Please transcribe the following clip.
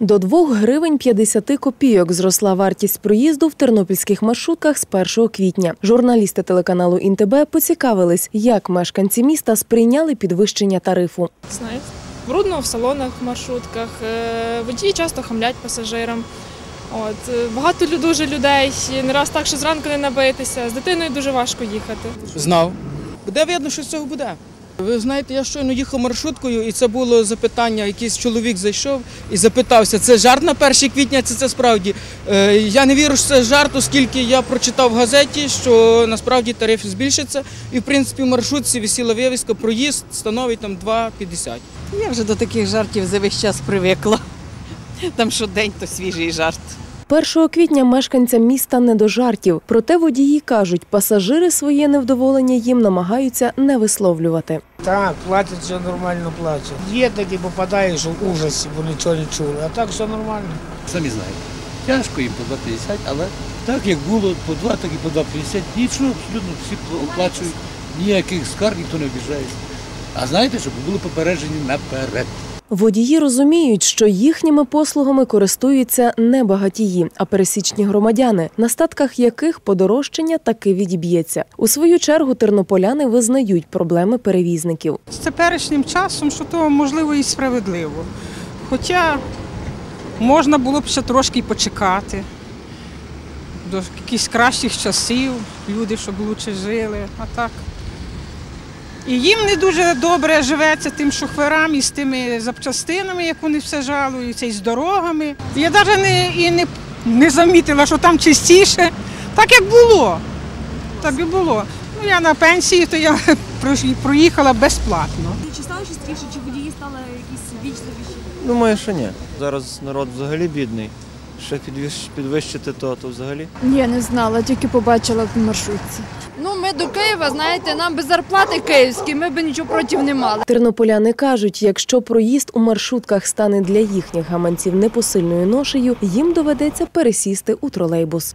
До 2 гривень 50 копійок зросла вартість проїзду в тернопільських маршрутках з 1 квітня. Журналісти телеканалу «ІнТБ» поцікавились, як мешканці міста сприйняли підвищення тарифу. Знаєте, брудно в салонах, в маршрутках, е, водії часто хамлять пасажирам. От, е, багато дуже людей, не раз так, що зранку не набитися. З дитиною дуже важко їхати. Знав. Буде видно, що з цього буде. Ви знаєте, я щойно їхав маршруткою, і це було запитання. Якийсь чоловік зайшов і запитався, це жарт на 1 квітня, чи це справді. Е, я не вірю, що це жарт, оскільки я прочитав в газеті, що насправді тариф збільшиться. І в принципі маршрутці висіла вивіска, проїзд становить там 2,50. Я вже до таких жартів за весь час привикла. Там щодень то свіжий жарт. 1 квітня мешканцям міста не до жартів. Проте водії кажуть, пасажири своє невдоволення їм намагаються не висловлювати. Так, платять, все нормально платять. Є такі попадаєш в ужасі, бо нічого не чули, а так все нормально. Самі знаєте. Тяжко їм по 2,50, але так як було по 2, так і по 2,50. Нічого абсолютно всі оплачують, ніяких скарг ніхто не обіжається. А знаєте, щоб були попереджені наперед. Водії розуміють, що їхніми послугами користуються не багатії, а пересічні громадяни, на статках яких подорожчання таки відіб'ється. У свою чергу тернополяни визнають проблеми перевізників. з теперішнім часом, що то можливо і справедливо. Хоча можна було б ще трошки почекати до якихось кращих часів, люди, щоб лучше жили, а так. І їм не дуже добре живеться тим шоферам і з тими запчастинами, як вони все жалуються, і з дорогами. Я навіть не, і не, не замітила, що там чистіше, так як було. Так і було. Ну, я на пенсії, то я проїхала безплатно. Чи стало частіше, чи водії стали якісь вічливіші? Думаю, що ні. Зараз народ взагалі бідний. Ще підвищ- підвищити то, то взагалі. Ні, не знала, тільки побачила в маршрутці. Ну, ми до Києва, знаєте, нам без зарплати київські, ми б нічого проти не мали. Тернополяни кажуть, якщо проїзд у маршрутках стане для їхніх гаманців непосильною ношею, їм доведеться пересісти у тролейбус.